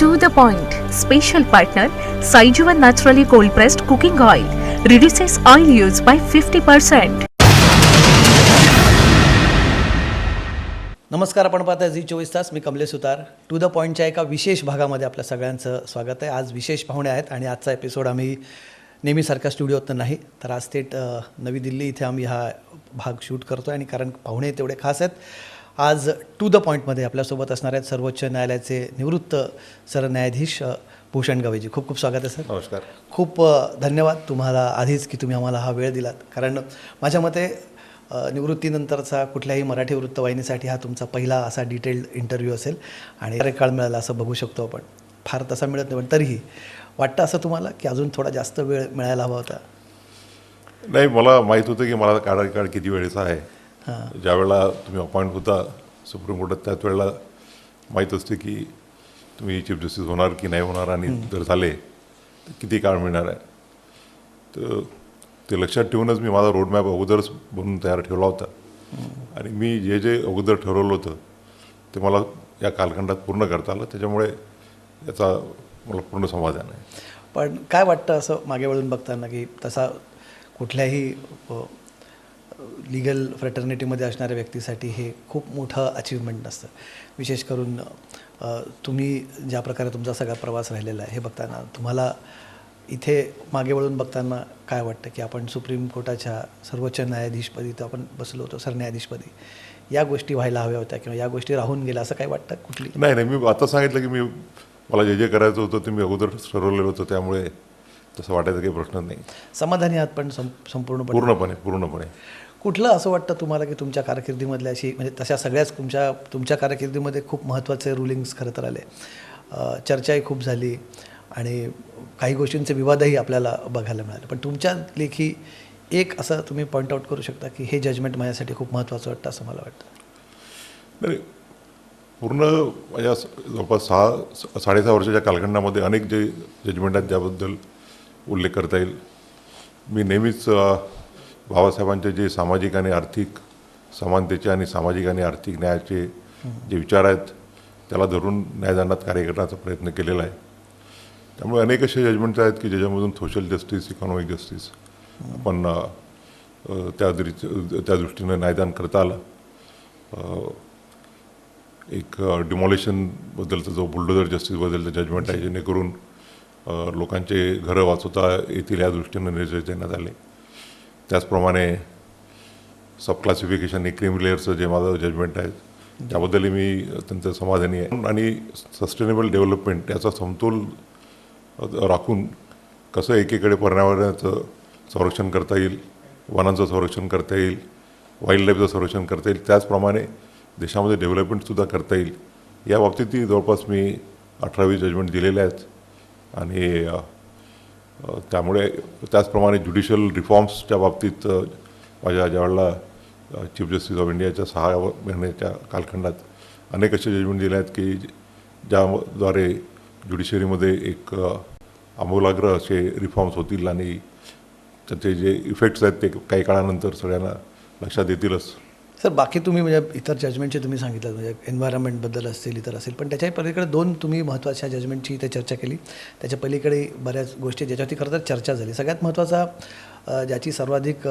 To the point. Special partner Saijuvan naturally cold pressed cooking oil Reduces oil use by 50%. नमस्कार आपण पाहता Zee चोवीस तास. मी कमलेश सुतार टू द पॉईंटच्या एका विशेष भागामध्ये आपल्या सगळ्यांचं स्वागत आहे. आज विशेष पाहुणे आहेत आणि आजचा एपिसोड आम्ही नेहमीसारख्या स्टुडिओत नाही तर आज थेट नवी दिल्ली इथे आम्ही हा भाग शूट करतो आहे आणि कारण पाहुणे तेवढे खास आहेत. आज टू द पॉईंटमध्ये आपल्यासोबत असणार आहेत सर्वोच्च न्यायालयाचे निवृत्त सरन्यायाधीश भूषण गवेजी. खूप खूप स्वागत आहे सर. नमस्कार. खूप धन्यवाद तुम्हाला आधीच की तुम्ही आम्हाला हा वेळ दिलात. कारण माझ्या मते निवृत्तीनंतरचा कुठल्याही मराठी वृत्तवाहिनीसाठी हा तुमचा पहिला असा डिटेल्ड इंटरव्ह्यू असेल आणि काळ मिळाला असं बघू शकतो आपण. फार तसा मिळत नाही पण तरीही वाटतं असं तुम्हाला की अजून थोडा जास्त वेळ मिळायला हवा होता? नाही मला माहीत होतं की मला काढा काळ किती वेळेचा आहे. ज्या वेळेला तुम्ही अपॉइंट होता सुप्रीम कोर्टात त्याच वेळेला माहीत असते की तुम्ही चीफ जस्टिस होणार की नाही होणार आणि जर झाले तर किती काळ मिळणार आहे? तर ते लक्षात ठेवूनच मी माझा रोडमॅप अगोदरच बनवून तयार ठेवला होता. आणि मी जे जे अगोदर ठरवलं होतं ते मला या कालखंडात पूर्ण करता आलं. त्याच्यामुळे याचा मला पूर्ण समाधान आहे. पण काय वाटतं असं मागे वळून बघताना की तसा कुठल्याही लिगल फ्रेटर्निटीमध्ये असणाऱ्या व्यक्तीसाठी हे खूप मोठं अचिव्हमेंट असतं विशेष करून तुम्ही ज्या प्रकारे तुमचा सगळा प्रवास राहिलेला आहे हे बघताना तुम्हाला इथे मागे वळून बघताना काय वाटतं की आपण सुप्रीम कोर्टाच्या सर्वोच्च न्यायाधीशपदी तर आपण बसलो होतो सरन्यायाधीशपदी. या गोष्टी व्हायला हव्या होत्या किंवा या गोष्टी राहून गेल्या असं काय वाटतं कुठली? नाही नाही मी आता सांगितलं की मी मला जे जे करायचं होतं ते मी अगोदर ठरवलेलं होतं त्यामुळे तसं वाटायचा काही प्रश्न नाही. समाधानी आहात पण सं संपूर्णपणे? पूर्णपणे पूर्णपणे. कुठलं असं वाटतं तुम्हाला की तुमच्या कारकिर्दीमधल्या अशी म्हणजे तशा सगळ्याच तुमच्या तुमच्या कारकिर्दीमध्ये खूप महत्त्वाचे रुलिंग्स खरं तर आले. चर्चाही खूप झाली आणि काही गोष्टींचे विवादही आपल्याला बघायला मिळाले. पण तुमच्या लेखी एक असं तुम्ही पॉईंट आउट करू शकता की हे जजमेंट माझ्यासाठी खूप महत्त्वाचं वाटतं असं मला वाटतं. नाही पूर्ण माझ्या जवळपास सहा साडेसहा वर्षाच्या कालखंडामध्ये अनेक जे जजमेंट आहेत ज्याबद्दल उल्लेख करता येईल. मी नेहमीच बाबासाहेबांचे जे सामाजिक आणि आर्थिक समानतेचे आणि सामाजिक आणि आर्थिक न्यायाचे जे विचार आहेत त्याला धरून न्यायदंडात कार्य करण्याचा प्रयत्न केलेला आहे. त्यामुळे अनेक असे जजमेंट्स आहेत की ज्याच्यामधून सोशल जस्टिस इकॉनॉमिक जस्टिस आपण त्या दृष्टी त्या दृष्टीनं न्यायदान करता आलं. एक डिमॉलिशनबद्दलचं जो बुलडोजर जस्टिसबद्दलचं जजमेंट आहे जेणेकरून लोकांचे घरं वाचवता येतील या दृष्टीनं निर्देश देण्यात आले. त्याचप्रमाणे सब क्लासिफिकेशन हे क्रीम लेअरचं जे माझं जजमेंट आहे त्याबद्दलही मी अत्यंत समाधानी आहे. आणि सस्टेनेबल डेव्हलपमेंट याचा समतोल राखून कसं एकीकडे पर्यावरणाचं संरक्षण करता येईल वनांचं संरक्षण करता येईल वाईल्ड लाईफचं संरक्षण करता येईल त्याचप्रमाणे देशामध्ये डेव्हलपमेंटसुद्धा करता येईल. या बाबतीतही जवळपास मी अठरावी जजमेंट दिलेले आहेत. आणि त्यामुळे त्याचप्रमाणे ज्युडिशियल रिफॉर्म्सच्या बाबतीत माझ्या ज्यावेळेला चीफ जस्टिस ऑफ इंडियाच्या सहा महिन्याच्या कालखंडात अनेक असे जजमेंट दिले आहेत की ज्याद्वारे ज्युडिशरीमध्ये एक आमूलाग्र असे रिफॉर्म्स होतील आणि त्याचे जे इफेक्ट्स आहेत ते काही काळानंतर सगळ्यांना लक्षात येतीलच. सर बाकी तुम्ही म्हणजे इतर जजमेंटचे तुम्ही सांगितलं म्हणजे एन्व्हायरमेंटबद्दल असतील इतर असेल पण त्याच्याही पलीकडे दोन तुम्ही महत्त्वाच्या जजमेंटची इथे चर्चा केली. त्याच्या पलीकडे बऱ्याच गोष्टी ज्याच्यावरती खरं तर चर्चा झाली. सगळ्यात महत्त्वाचा ज्याची सर्वाधिक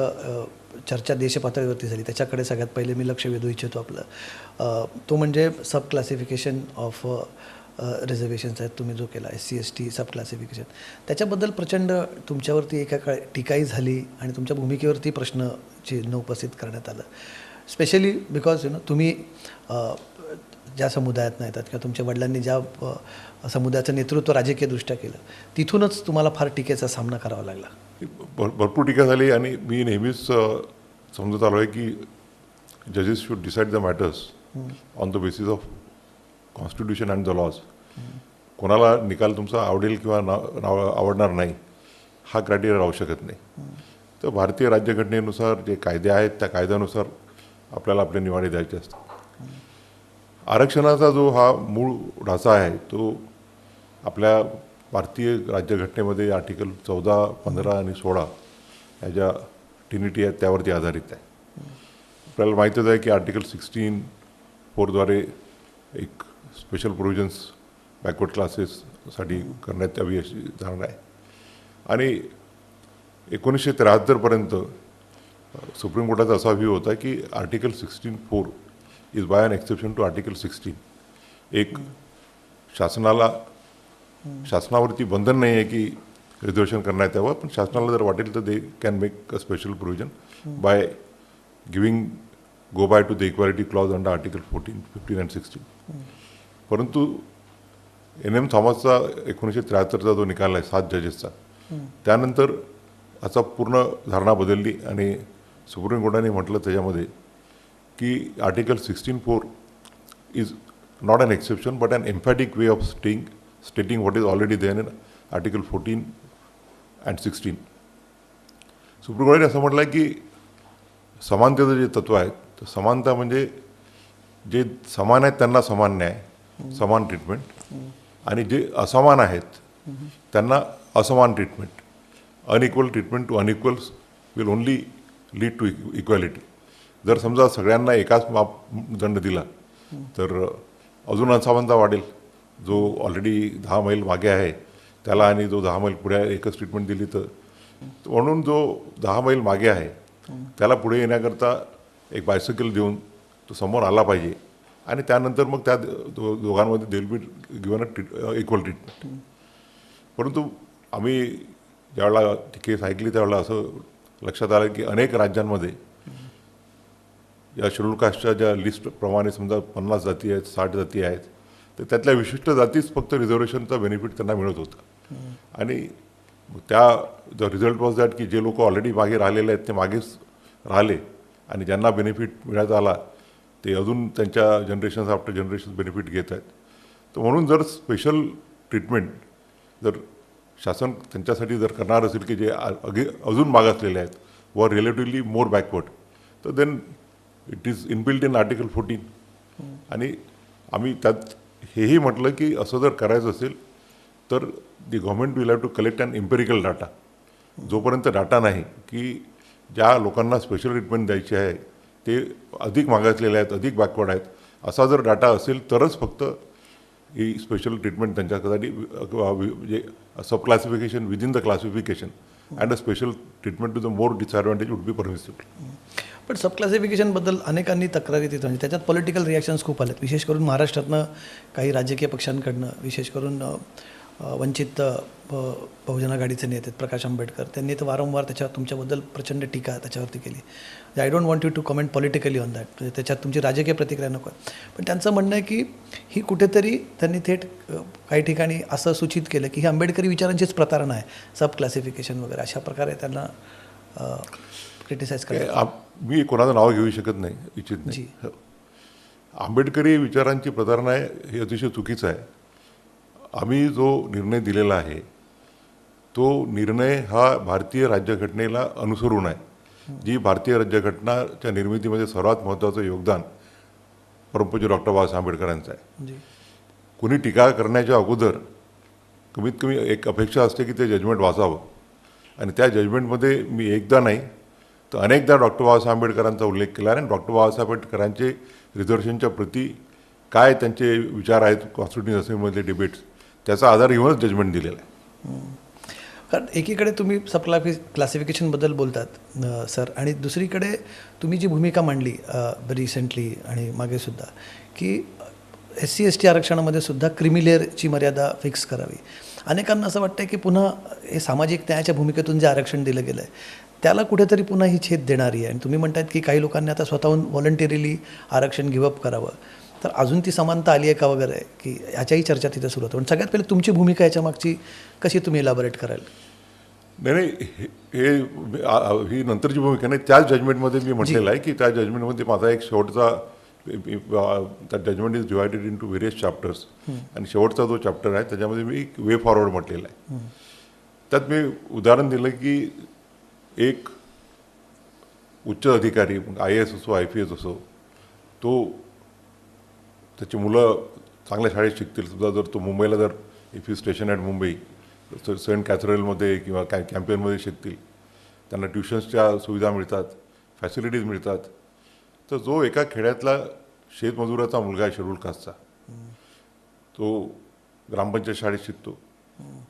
चर्चा देशपातळीवरती झाली त्याच्याकडे सगळ्यात पहिले मी लक्ष वेधू इच्छितो आपलं. तो म्हणजे सब क्लासिफिकेशन ऑफ रिझर्वेशन्स आहेत तुम्ही जो केला S C S T sub classification त्याच्याबद्दल प्रचंड तुमच्यावरती एका काळ टीकाही झाली आणि तुमच्या भूमिकेवरती प्रश्न चिन्ह उपस्थित करण्यात आलं. स्पेशली बिकॉज यु नो तुम्ही ज्या समुदायातनं येतात किंवा तुमच्या वडिलांनी ज्या समुदायाचं नेतृत्व राजकीयदृष्ट्या केलं तिथूनच तुम्हाला फार टीकेचा सामना करावा लागला. भर भरपूर टीका झाली आणि मी नेहमीच समजत आलो आहे की जजेस should decide the matters on the basis of constitution and the laws कोणाला निकाल तुमचा आवडेल किंवा नाव आवडणार नाही हा क्रायटेरिया राहू शकत नाही. तर भारतीय राज्यघटनेनुसार जे कायदे आहेत त्या कायद्यानुसार आपल्याला आपले निवाडे द्यायचे असतात. आरक्षणाचा जो हा मूळ ढाचा आहे तो आपल्या भारतीय राज्यघटनेमध्ये आर्टिकल चौदा पंधरा आणि सोळा ह्या ज्या टिनिटी आहेत त्यावरती आधारित आहे. आपल्याला माहीतच आहे की आर्टिकल सिक्स्टीन फोरद्वारे एक स्पेशल प्रोव्हिजन्स बॅकवर्ड क्लासेससाठी करण्यात यावी अशी धारणा आहे. आणि एकोणीसशे त्र्याहत्तरपर्यंत सुप्रीम कोर्टाचा असा व्ह्यू होता की article sixteen four is by an exception to article sixteen. एक शासनाला शासनावरती बंधन नाही आहे की रिझर्वेशन करण्यात यावं पण शासनाला जर वाटेल तर they can make a special provision by giving go by to the equality clause under article fourteen fifteen and sixteen. परंतु एन एम थॉमसचा एकोणीसशे त्र्याहत्तरचा जो निकाल आहे सात जजेसचा त्यानंतर आता पूर्ण धारणा बदलली आणि सुप्रीम कोर्टाने म्हटलं त्याच्यामध्ये की article sixteen four is not an exception but an emphatic way of staying stating what is already then in article fourteen and sixteen supreme कोर्टाने असं म्हटलं आहे की समानतेचं जे तत्व आहे तर समानता म्हणजे जे समान आहेत त्यांना समान न्याय समान ट्रीटमेंट आणि जे असमान आहेत त्यांना असमान treatment unequal treatment to unequals will only lead to equality. जर समजा सगळ्यांना एकाच मापदंड दिला तर अजून असमानता वाढेल. जो ऑलरेडी दहा मैल मागे आहे त्याला आणि जो दहा मैल पुढे एकच ट्रीटमेंट दिली तर म्हणून जो दहा मैल मागे आहे त्याला पुढे येण्याकरता एक बायसिकल देऊन तो समोर आला पाहिजे. आणि त्यानंतर मग त्या दो दोघांमध्ये they'll be given a treat equal treatment परंतु आम्ही ज्यावेळेला ती केस ऐकली त्यावेळेला असं लक्षात आलं की अनेक राज्यांमध्ये या शेड्यूल कास्टच्या ज्या लिस्टप्रमाणे समजा पन्नास जाती आहेत साठ जाती आहेत तर त्यातल्या विशिष्ट जातीच फक्त रिझर्वेशनचा बेनिफिट त्यांना मिळत होता. आणि त्या द रिझल्ट वॉज दॅट की जे लोक ऑलरेडी मागे राहिलेले आहेत ते मागेच राहिले आणि ज्यांना बेनिफिट मिळत आला ते अजून त्यांच्या जनरेशन्स आफ्टर जनरेशन बेनिफिट घेत आहेत. तर म्हणून जर स्पेशल ट्रीटमेंट जर शासन त्यांच्यासाठी जर करणार असेल की जे अगे अजून मागासलेले आहेत व रिलेटिव्हली मोर बॅकवर्ड तर then it is inbuilt in article fourteen आणि आम्ही त्यात हेही म्हटलं की असं जर करायचं असेल तर the government will have to collect and empirical data जोपर्यंत डाटा नाही की ज्या लोकांना स्पेशल ट्रीटमेंट द्यायची आहे ते अधिक मागासलेले आहेत अधिक बॅकवर्ड आहेत असा जर डाटा असेल तरच फक्त ही स्पेशल ट्रीटमेंट त्यांच्यासाठी म्हणजे sub classification within the classification and a special treatment to the more disadvantage would be permissible पण सब क्लासिफिकेशनबद्दल अनेकांनी तक्रारी तिथं म्हणजे त्याच्यात पॉलिटिकल रिॲक्शन्स खूप आलेत. विशेष करून महाराष्ट्रातनं काही राजकीय पक्षांकडनं विशेष करून वंचित बहुजन आघाडीचे नेते आहेत, प्रकाश आंबेडकर. त्यांनी तर वारंवार त्याच्यावर तुमच्याबद्दल प्रचंड टीका त्याच्यावरती केली. I don't want you to comment politically on that म्हणजे त्याच्यात तुमची राजकीय प्रतिक्रिया नको आहे पण त्यांचं म्हणणं आहे की ही कुठेतरी त्यांनी थेट काही ठिकाणी असं सूचित केलं की ही आंबेडकरी विचारांचीच प्रतारणा आहे. सब क्लासिफिकेशन वगैरे अशा प्रकारे त्यांना क्रिटिसाइज आप- मी कोणाचं नाव घेऊ शकत नाही इच्छित नाही. आंबेडकरी विचारांची प्रतारणा आहे हे अतिशय चुकीचं आहे. आम्ही जो निर्णय दिलेला आहे तो निर्णय हा भारतीय राज्यघटनेला अनुसरून आहे. जी भारतीय राज्यघटनाच्या निर्मितीमध्ये सर्वात महत्त्वाचं योगदान परमपूज्य डॉक्टर बाबासाहेब आंबेडकरांचं आहे. जी. कुणी टीका करण्याच्या अगोदर कमीत कमी एक अपेक्षा असते की ते जजमेंट वाचावं. आणि त्या जजमेंटमध्ये मी एकदा नाही तर अनेकदा डॉक्टर बाबासाहेब आंबेडकरांचा उल्लेख केला आणि डॉक्टर बाबासाहेब आंबेडकरांचे रिझर्वेशनच्या प्रती काय त्यांचे विचार आहेत कॉन्स्टिट्युशन असेंब्लीमधले डिबेट्स त्याचा आधार घेऊनच जजमेंट दिलेला आहे. कारण एकीकडे तुम्ही सब क्लाफि क्लासिफिकेशनबद्दल बोलतात सर आणि दुसरीकडे तुम्ही जी भूमिका मांडली रिसेंटली आणि मागेसुद्धा की एस सी एस टी आरक्षणामध्ये सुद्धा क्रिमिलेअरची मर्यादा फिक्स करावी. अनेकांना असं वाटतं की पुन्हा हे सामाजिक न्यायाच्या भूमिकेतून जे आरक्षण दिलं गेलं आहे त्याला कुठेतरी पुन्हा ही छेद देणारी आहे. आणि तुम्ही म्हणतात की काही लोकांनी आता स्वतःहून व्हॉलंटिअरली आरक्षण गिवअप करावं. तर अजून ती समानता आली आहे का वगैरे? की याच्याही चर्चा तिथे सुरू होतं. पण सगळ्यात पहिले तुमची भूमिका याच्या मागची कशी तुम्ही इलॅबोरेट कराल? नाही नाही हे हे- नंतरची भूमिका नाही. त्याच जजमेंटमध्ये मी म्हटलेलं आहे की त्या जजमेंटमध्ये माझा एक शेवटचा judgment is divided into various chapters आणि शेवटचा जो चॅप्टर आहे त्याच्यामध्ये मी एक वे फॉरवर्ड म्हटलेला आहे. त्यात मी उदाहरण दिलं की एक उच्च अधिकारी आय ए एस असो आय पी एस असो तो त्याची मुलं चांगल्या शाळेत शिकतील. सुद्धा जर तो मुंबईला जर if you station at Mumbai saint कॅथरलमध्ये किंवा कॅ कॅम्पियनमध्ये शिकतील. त्यांना ट्युशन्सच्या सुविधा मिळतात फॅसिलिटीज मिळतात. तर जो एका खेड्यातला शेतमजुराचा मुलगा आहे शेड्यूल कास्टचा तो ग्रामपंचायत शाळेत शिकतो.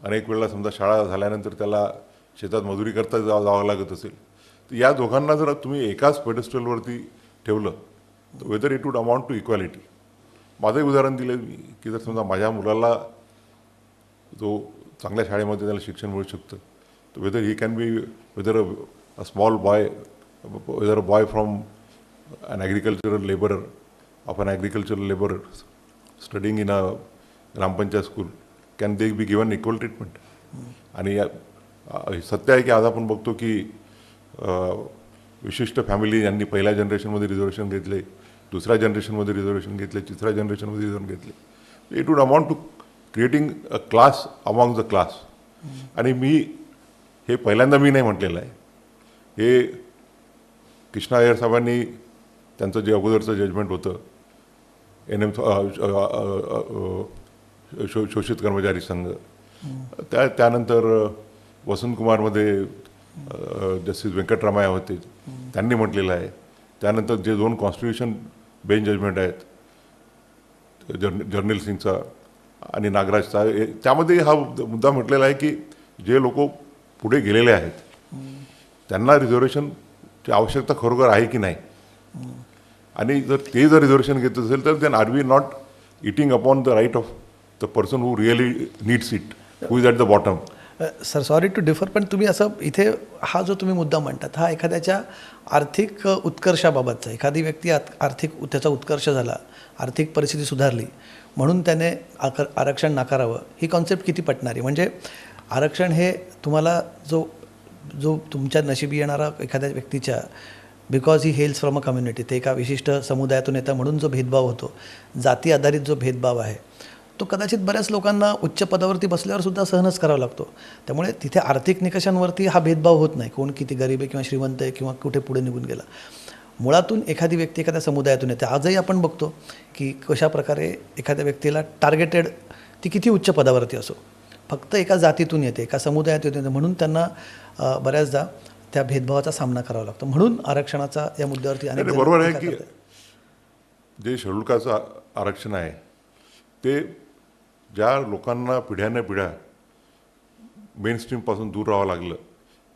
अनेक वेळेला समजा शाळा झाल्यानंतर त्याला शेतात मजुरी करता जा जावं लागत असेल. तर या दोघांना जर तुम्ही एकाच पेडस्टलवरती ठेवलं तर whether it would amount to equality माझंही उदाहरण दिलं मी की जर समजा माझ्या मुलाला जो चांगल्या शाळेमध्ये त्याला शिक्षण मिळू शकतं तर whether he can be whether a small boy whether a boy from an agricultural laborer of an agricultural laborer studying in a gram panchayat school can they be given equal treatment आणि सत्य आहे की आज आपण बघतो की विशिष्ट family यांनी पहिल्या जनरेशनमध्ये रिझर्वेशन घेतले दुसऱ्या जनरेशनमध्ये रिझर्वेशन घेतले तिसऱ्या जनरेशनमध्ये रिझर्वेशन घेतले. It would amount to creating a class among the class आणि मी हे पहिल्यांदा मी नाही म्हटलेलं आहे. हे कृष्णा अय्यर साहेबांनी त्यांचं जे अगोदरचं जजमेंट होतं एन एम शो शोषित कर्मचारी संघ. त्या त्यानंतर वसंतकुमारमध्ये जस्टिस व्यंकटरामाया होते. त्यांनी म्हटलेलं आहे. त्यानंतर जे दोन कॉन्स्टिट्यूशन बेन जजमेंट आहेत. जर्न जर्नल सिंगचा आणि नागराजचा त्यामध्ये हा मुद्दा मुद्दा म्हटलेला आहे की जे लोक पुढे गेलेले आहेत त्यांना रिझर्वेशनची आवश्यकता खरोखर आहे की नाही? आणि जर ते जर रिझर्वेशन घेत असेल तर then are we not eating upon the right of the person who really needs it who is at the bottom sir sorry to differ पण तुम्ही असं इथे हा जो तुम्ही मुद्दा म्हणतात हा एखाद्याच्या आर्थिक उत्कर्षाबाबतचा एखादी व्यक्ती आत- आर्थिक त्याचा उत्कर्ष झाला आर्थिक परिस्थिती सुधारली म्हणून त्याने आकर आरक्षण नाकारावं ही कॉन्सेप्ट किती पटणारी? म्हणजे आरक्षण हे तुम्हाला जो जो तुमच्या नशिबी येणारा एखाद्या व्यक्तीच्या because he hails from a community ते एका विशिष्ट समुदायातून येतं म्हणून जो भेदभाव होतो जाती आधारित जो भेदभाव आहे तो कदाचित बऱ्याच लोकांना उच्च पदावरती बसल्यावर सुद्धा सहनच करावा लागतो. त्यामुळे तिथे आर्थिक निकषांवरती हा भेदभाव होत नाही. कोण किती गरीब आहे किंवा श्रीमंत आहे किंवा कुठे पुढे निघून गेला. मुळातून एखादी व्यक्ती एखाद्या समुदायातून येते. आजही आपण बघतो की कशा प्रकारे एखाद्या व्यक्तीला टार्गेटेड ती किती उच्च पदावरती असो. फक्त एका जातीतून येते एका समुदायात येते. म्हणून त्यांना बऱ्याचदा त्या भेदभावाचा सामना करावा लागतो. म्हणून आरक्षणाचा या मुद्द्यावरती अनेक बरोबर आहे की. जे शेड्युलकाचं आ- आरक्षण आहे ते ज्या लोकांना पिढ्याने पिढ्या मेन स्ट्रीमपासून दूर राहावं लागलं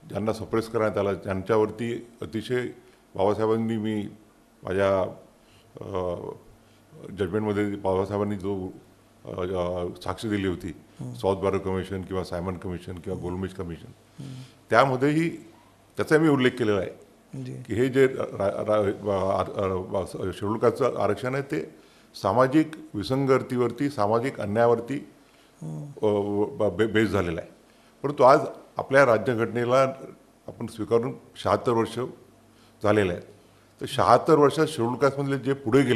ज्यांना सप्रेस करण्यात आलं त्यांच्यावरती अतिशय बाबासाहेबांनी मी माझ्या जजमेंटमध्ये बाबासाहेबांनी जो साक्ष दिली होती साऊथ बारो कमिशन किंवा सायमन कमिशन किंवा गोलमेज कमिशन त्यामध्येही त्याचा मी उल्लेख केलेला आहे की हे जे शेड्युलकाचं आरक्षण आहे ते सामाजिक विसंगतीवरती सामाजिक अन्यायावरती बे बेस झालेला आहे. परंतु आज आपल्या राज्यघटनेला आपण स्वीकारून शहात्तर वर्ष झालेलं आहे तर शहात्तर वर्षात शेड्यूल कास्टमधले जे पुढे गेले